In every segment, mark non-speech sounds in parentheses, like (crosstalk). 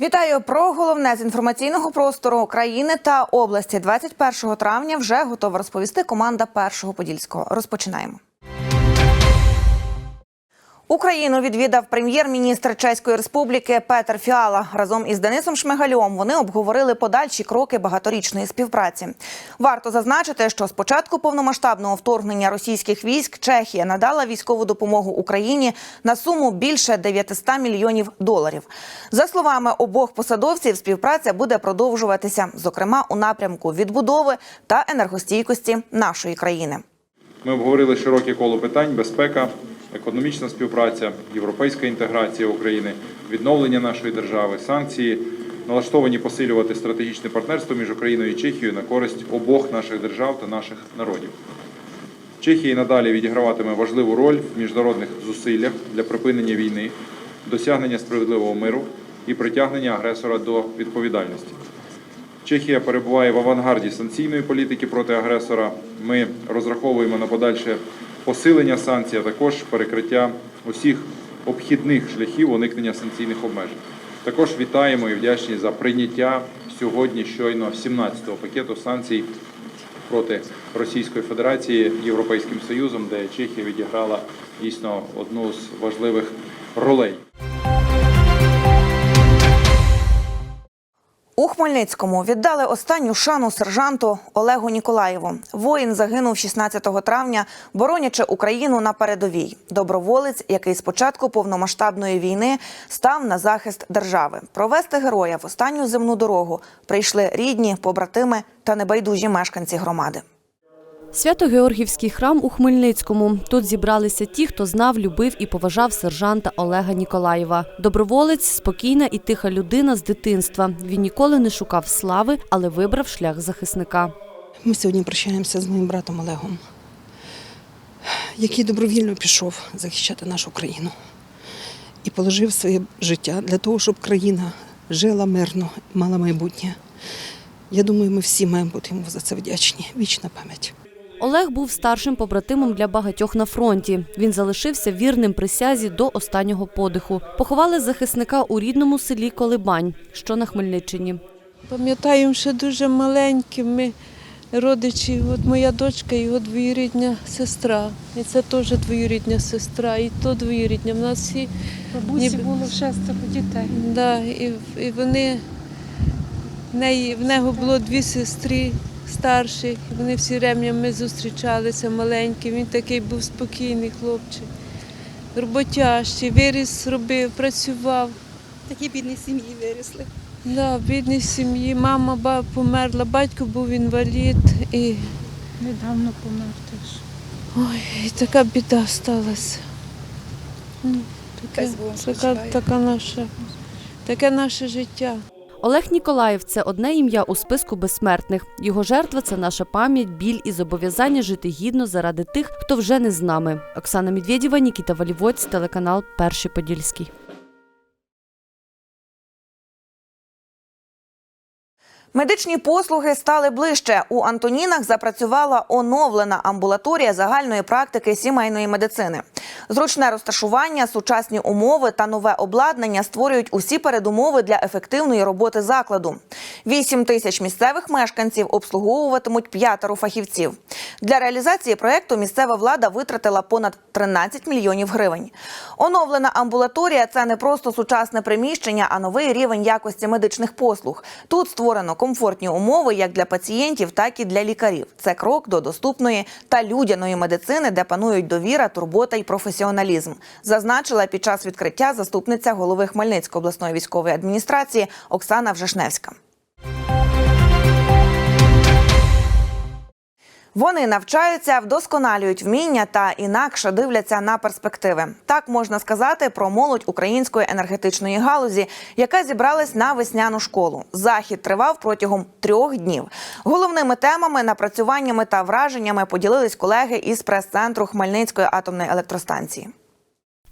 Вітаю про головне з інформаційного простору України та області. 21 травня вже готова розповісти команда першого подільського. Розпочинаємо. Україну відвідав прем'єр-міністр Чеської Республіки Петер Фіала. Разом із Денисом Шмигальом вони обговорили подальші кроки багаторічної співпраці. Варто зазначити, що з початку повномасштабного вторгнення російських військ Чехія надала військову допомогу Україні на суму більше 900 мільйонів доларів. За словами обох посадовців, співпраця буде продовжуватися, зокрема у напрямку відбудови та енергостійкості нашої країни. Ми обговорили широке коло питань: безпека, економічна співпраця, європейська інтеграція України, відновлення нашої держави, санкції, налаштовані посилювати стратегічне партнерство між Україною і Чехією на користь обох наших держав та наших народів. Чехія надалі відіграватиме важливу роль в міжнародних зусиллях для припинення війни, досягнення справедливого миру і притягнення агресора до відповідальності. Чехія перебуває в авангарді санкційної політики проти агресора. Ми розраховуємо на подальше посилення санкцій, а також перекриття усіх обхідних шляхів уникнення санкційних обмежень. Також вітаємо і вдячні за прийняття сьогодні щойно 17-го пакету санкцій проти Російської Федерації Європейським Союзом, де Чехія відіграла дійсно одну з важливих ролей. Хмельницькому віддали останню шану сержанту Олегу Ніколаєву. Воїн загинув 16 травня, боронячи Україну на передовій. Доброволець, який з початку повномасштабної війни став на захист держави. Провести героя в останню земну дорогу прийшли рідні, побратими та небайдужі мешканці громади. Свято-Георгівський храм у Хмельницькому. Тут зібралися ті, хто знав, любив і поважав сержанта Олега Ніколаєва. Доброволець, спокійна і тиха людина з дитинства. Він ніколи не шукав слави, але вибрав шлях захисника. Ми сьогодні прощаємося з моїм братом Олегом, який добровільно пішов захищати нашу країну і положив своє життя для того, щоб країна жила мирно, мала майбутнє. Я думаю, ми всі маємо бути йому за це вдячні. Вічна пам'ять. Олег був старшим побратимом для багатьох на фронті. Він залишився вірним присязі до останнього подиху. Поховали захисника у рідному селі Колибань, що на Хмельниччині. Пам'ятаємо, ще дуже маленьким ми родичі. От моя дочка, його двоюрідня сестра. І це теж двоюрідня сестра, і то двоюрідня. В нас всі Бабусі Ніби- було шестеро дітей. да, і, і вони в неї в нього було дві сестри старших. і Вони всі ремнями зустрічалися маленькі. Він такий був спокійний хлопчик. Роботящий, виріс, робив, працював. Такі бідні сім'ї виросли. Да, в бідній сім'ї. Мама ба- померла, батько був інвалід. І Недавно помер теж. Ой, і така біда сталася. Ну, таке, така, така наша, таке наше життя. Олег Ніколаєв це одне ім'я у списку безсмертних. Його жертва це наша пам'ять, біль і зобов'язання жити гідно заради тих, хто вже не з нами. Оксана Медведєва, Нікіта Валівоць, телеканал Перший Подільський. Медичні послуги стали ближче. У Антонінах запрацювала оновлена амбулаторія загальної практики сімейної медицини. Зручне розташування, сучасні умови та нове обладнання створюють усі передумови для ефективної роботи закладу. 8 тисяч місцевих мешканців обслуговуватимуть п'ятеро фахівців. Для реалізації проекту місцева влада витратила понад 13 мільйонів гривень. Оновлена амбулаторія це не просто сучасне приміщення, а новий рівень якості медичних послуг. Тут створено комфортні умови як для пацієнтів, так і для лікарів. Це крок до доступної та людяної медицини, де панують довіра, турбота і професіоналізм. Зазначила під час відкриття заступниця голови Хмельницької обласної військової адміністрації Оксана Вжешневська. Вони навчаються, вдосконалюють вміння та інакше дивляться на перспективи. Так можна сказати про молодь української енергетичної галузі, яка зібралась на весняну школу. Захід тривав протягом трьох днів. Головними темами, напрацюваннями та враженнями поділились колеги із прес-центру Хмельницької атомної електростанції.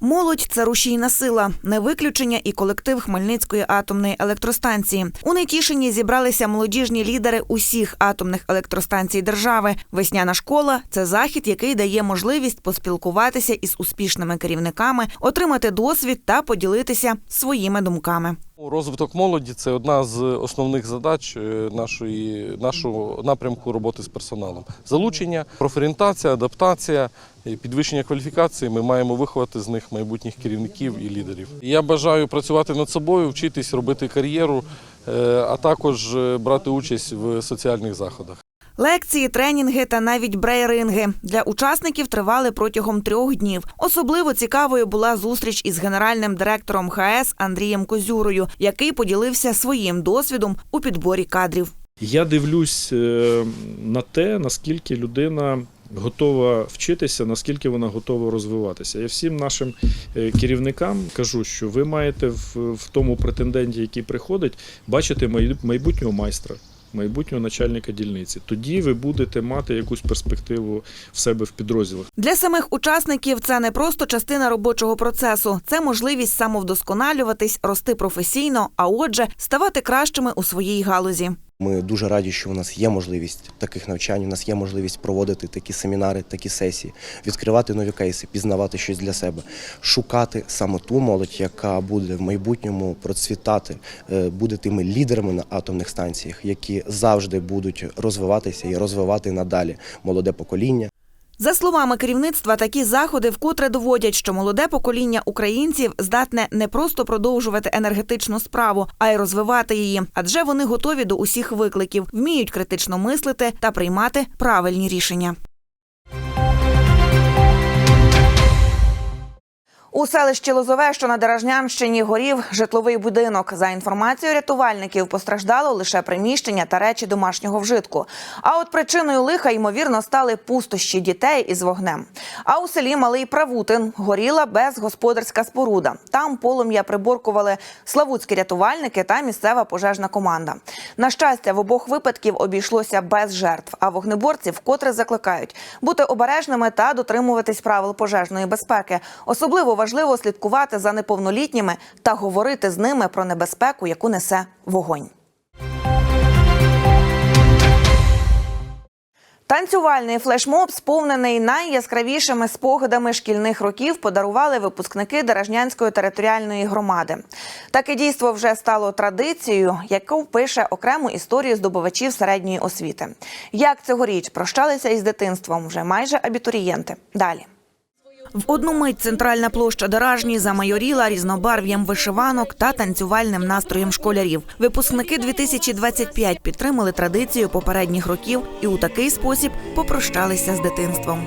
Молодь це рушійна сила, не виключення і колектив Хмельницької атомної електростанції. У Нетішині зібралися молодіжні лідери усіх атомних електростанцій держави. Весняна школа це захід, який дає можливість поспілкуватися із успішними керівниками, отримати досвід та поділитися своїми думками. Розвиток молоді це одна з основних задач е, нашої, нашого напрямку роботи з персоналом. Залучення, профорієнтація, адаптація, підвищення кваліфікації. Ми маємо виховати з них майбутніх керівників і лідерів. Я бажаю працювати над собою, вчитись, робити кар'єру, е, а також е, брати участь в соціальних заходах. Лекції, тренінги та навіть брейринги для учасників тривали протягом трьох днів. Особливо цікавою була зустріч із генеральним директором ХС Андрієм Козюрою, який поділився своїм досвідом у підборі кадрів. Я дивлюсь е, на те, наскільки людина готова вчитися, наскільки вона готова розвиватися. Я всім нашим е, керівникам кажу, що ви маєте в, в тому претенденті, який приходить, бачити майбутнього майстра. Майбутнього начальника дільниці. Тоді ви будете мати якусь перспективу в себе в підрозділах. Для самих учасників це не просто частина робочого процесу, це можливість самовдосконалюватись, рости професійно, а отже, ставати кращими у своїй галузі. Ми дуже раді, що у нас є можливість таких навчань. У нас є можливість проводити такі семінари, такі сесії, відкривати нові кейси, пізнавати щось для себе, шукати саме ту молодь, яка буде в майбутньому процвітати, е, буде тими лідерами на атомних станціях, які завжди будуть розвиватися і розвивати надалі молоде покоління. За словами керівництва, такі заходи вкотре доводять, що молоде покоління українців здатне не просто продовжувати енергетичну справу, а й розвивати її, адже вони готові до усіх викликів, вміють критично мислити та приймати правильні рішення. У селищі Лозове, що на Деражнянщині, горів житловий будинок. За інформацією рятувальників, постраждало лише приміщення та речі домашнього вжитку. А от причиною лиха ймовірно стали пустощі дітей із вогнем. А у селі Малий Правутин горіла безгосподарська споруда. Там полум'я приборкували славутські рятувальники та місцева пожежна команда. На щастя, в обох випадків обійшлося без жертв. А вогнеборці вкотре закликають бути обережними та дотримуватись правил пожежної безпеки. Особливо важливо слідкувати за неповнолітніми та говорити з ними про небезпеку, яку несе вогонь. Танцювальний флешмоб, сповнений найяскравішими спогадами шкільних років, подарували випускники Деражнянської територіальної громади. Таке дійство вже стало традицією, яку пише окрему історію здобувачів середньої освіти. Як цьогоріч прощалися із дитинством вже майже абітурієнти. Далі. В одну мить центральна площа Деражні замайоріла різнобарв'ям вишиванок та танцювальним настроєм школярів. Випускники 2025 підтримали традицію попередніх років і у такий спосіб попрощалися з дитинством.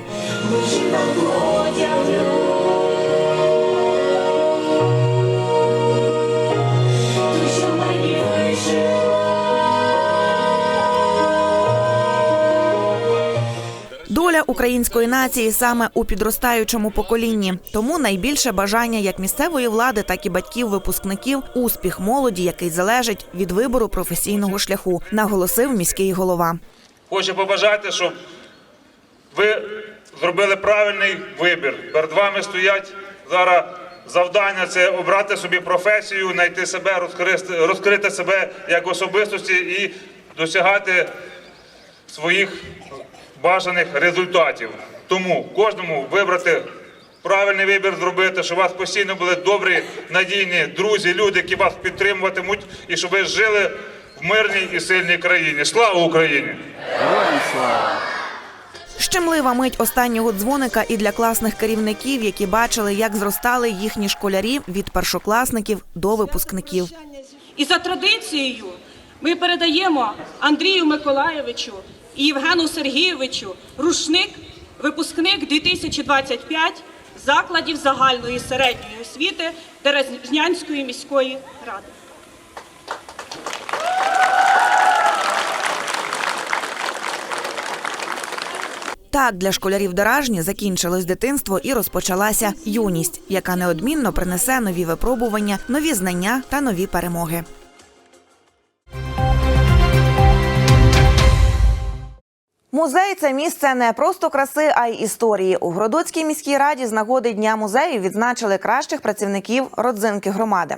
Доля української нації саме у підростаючому поколінні. Тому найбільше бажання як місцевої влади, так і батьків випускників успіх молоді, який залежить від вибору професійного шляху, наголосив міський голова. Хочу побажати, щоб ви зробили правильний вибір. Перед вами стоять зараз завдання це обрати собі професію, знайти себе, розкрити, розкрити себе як особистості і досягати своїх бажаних результатів. Тому кожному вибрати правильний вибір зробити, щоб у вас постійно були добрі, надійні друзі, люди, які вас підтримуватимуть, і щоб ви жили в мирній і сильній країні. Слава Україні! Щемлива мить останнього дзвоника і для класних керівників, які бачили, як зростали їхні школярі від першокласників до випускників. І за традицією ми передаємо Андрію Миколаєвичу і Євгену Сергійовичу рушник, випускник 2025 закладів загальної середньої освіти Дерезнянської міської ради. Так для школярів Деражні закінчилось дитинство і розпочалася юність, яка неодмінно принесе нові випробування, нові знання та нові перемоги. Музей це місце не просто краси, а й історії. У Гродоцькій міській раді з нагоди дня музею відзначили кращих працівників родзинки громади.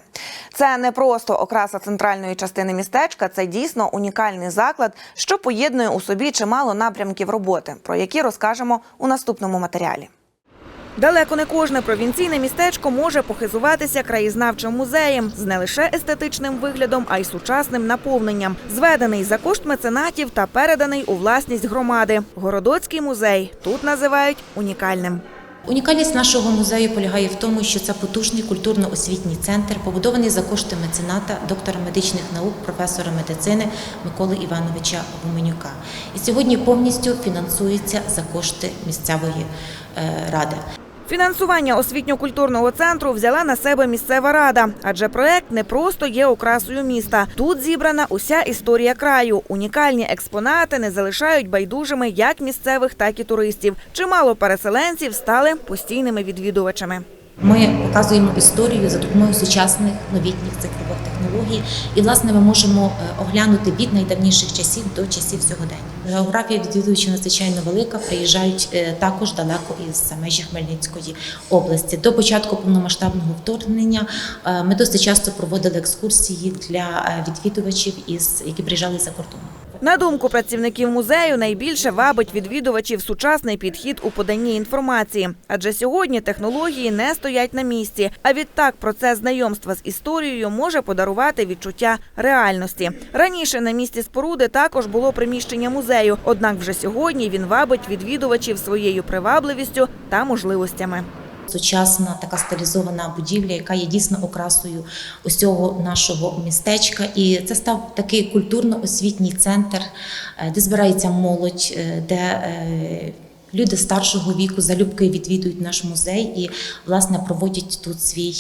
Це не просто окраса центральної частини містечка, це дійсно унікальний заклад, що поєднує у собі чимало напрямків роботи, про які розкажемо у наступному матеріалі. Далеко не кожне провінційне містечко може похизуватися краєзнавчим музеєм з не лише естетичним виглядом, а й сучасним наповненням. Зведений за кошт меценатів та переданий у власність громади. Городоцький музей тут називають унікальним. Унікальність нашого музею полягає в тому, що це потужний культурно-освітній центр, побудований за кошти мецената, доктора медичних наук, професора медицини Миколи Івановича Гуменюка. І сьогодні повністю фінансується за кошти місцевої е, ради. Фінансування освітньо-культурного центру взяла на себе місцева рада, адже проект не просто є окрасою міста. Тут зібрана уся історія краю. Унікальні експонати не залишають байдужими як місцевих, так і туристів. Чимало переселенців стали постійними відвідувачами. Ми показуємо історію за допомогою сучасних новітніх цифрових технологій, і власне ми можемо е, оглянути від найдавніших часів до часів сьогодення. Географія відвідувачів надзвичайно велика. Приїжджають е, також далеко із межі Хмельницької області. До початку повномасштабного вторгнення е, ми досить часто проводили екскурсії для е, відвідувачів, які приїжджали за кордон. На думку працівників музею, найбільше вабить відвідувачів сучасний підхід у поданні інформації, адже сьогодні технології не стоять на місці. А відтак процес знайомства з історією може подарувати відчуття реальності. Раніше на місці споруди також було приміщення музею, однак вже сьогодні він вабить відвідувачів своєю привабливістю та можливостями. Сучасна така стилізована будівля, яка є дійсно окрасою усього нашого містечка. І це став такий культурно-освітній центр, е, де збирається молодь, е, де е, люди старшого віку залюбки відвідують наш музей і власне проводять тут свій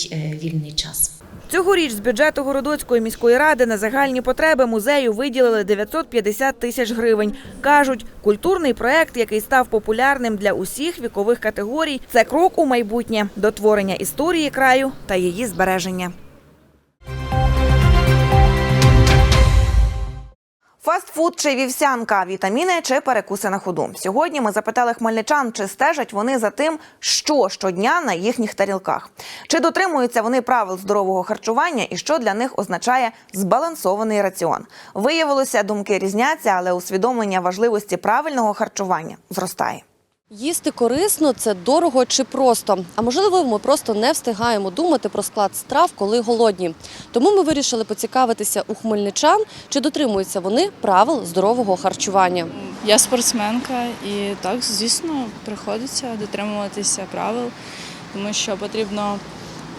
вільний час. Цьогоріч з бюджету Городоцької міської ради на загальні потреби музею виділили 950 тисяч гривень. Кажуть, культурний проект, який став популярним для усіх вікових категорій, це крок у майбутнє до творення історії краю та її збереження. Фастфуд чи вівсянка, вітаміни чи перекуси на ходу. Сьогодні ми запитали хмельничан, чи стежать вони за тим, що щодня на їхніх тарілках, чи дотримуються вони правил здорового харчування і що для них означає збалансований раціон. Виявилося, думки різняться, але усвідомлення важливості правильного харчування зростає. Їсти корисно це дорого чи просто. А можливо, ми просто не встигаємо думати про склад страв, коли голодні. Тому ми вирішили поцікавитися у хмельничан, чи дотримуються вони правил здорового харчування. Я спортсменка і так, звісно, приходиться дотримуватися правил, тому що потрібно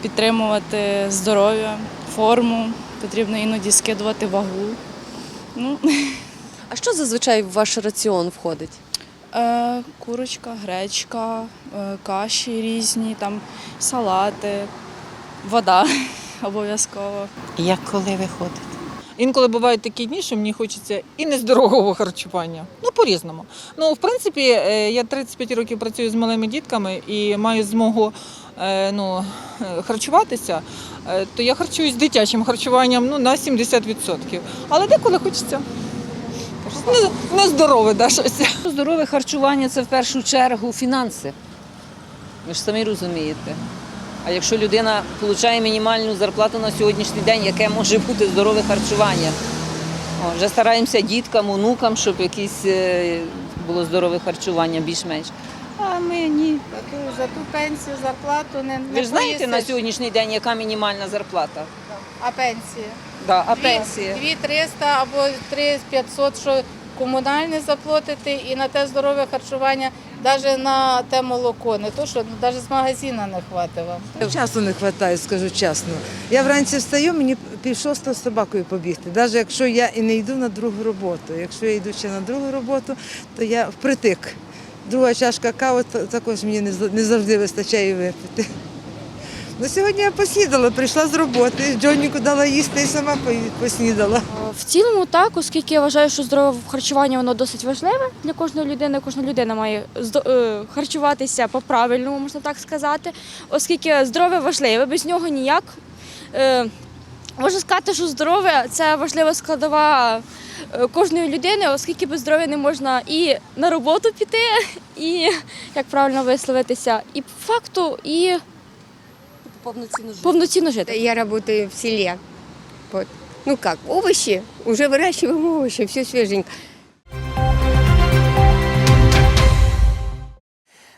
підтримувати здоров'я, форму, потрібно іноді скидувати вагу. Ну, (laughs) А що зазвичай в ваш раціон входить? Е, курочка, гречка, е, каші різні, там салати, вода (laughs) обов'язково. Як коли виходить? Інколи бувають такі дні, що мені хочеться і нездорового харчування. Ну, по-різному. Ну, в принципі, е, я 35 років працюю з малими дітками і маю змогу ну, харчуватися, то я харчуюсь дитячим харчуванням ну, на 70%. Але деколи хочеться не- нездорове да, щось. Здорове харчування це в першу чергу фінанси. Ви ж самі розумієте. А якщо людина отримує мінімальну зарплату на сьогоднішній день, яке може бути здорове харчування? О, вже стараємося діткам, онукам, щоб якесь е, було здорове харчування більш-менш. А ми ні. За ту пенсію, зарплату не, Ви ж знаєте на сьогоднішній день, яка мінімальна зарплата? А пенсія? Да, а пенсія? 300 або 3500, що комунальне заплатити і на те здорове харчування, навіть на те молоко, не то, що навіть з магазину не хватить вам. Часу не вистачає, скажу чесно. Я вранці встаю, мені пів шостого з собакою побігти. Навіть якщо я і не йду на другу роботу. Якщо я йду ще на другу роботу, то я впритик. Друга чашка кави також мені не завжди вистачає випити. Ну, сьогодні я поснідала, прийшла з роботи, Джонніку дала їсти і сама поснідала. В цілому так, оскільки я вважаю, що здорове харчування воно досить важливе для кожної людини. Кожна людина має е, харчуватися по-правильному, можна так сказати, оскільки здоров'я важливе, без нього ніяк. Е, Можна сказати, що здоров'я це важлива складова е, кожної людини, оскільки без здоров'я не можна і на роботу піти, (laughs) і як правильно висловитися, і по факту, і Повноцінно жити. повноцінно жити. Я работаю в селе. Вот. Ну как, овощи, уже выращиваем овощи, все свеженько.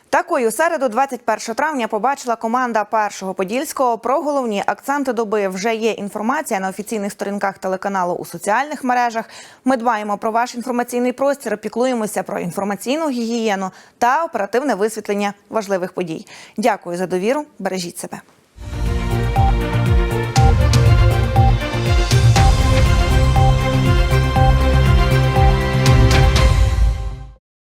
Такою середу, 21 травня, побачила команда першого подільського. Про головні акценти доби вже є інформація на офіційних сторінках телеканалу у соціальних мережах. Ми дбаємо про ваш інформаційний простір, піклуємося про інформаційну гігієну та оперативне висвітлення важливих подій. Дякую за довіру. Бережіть себе.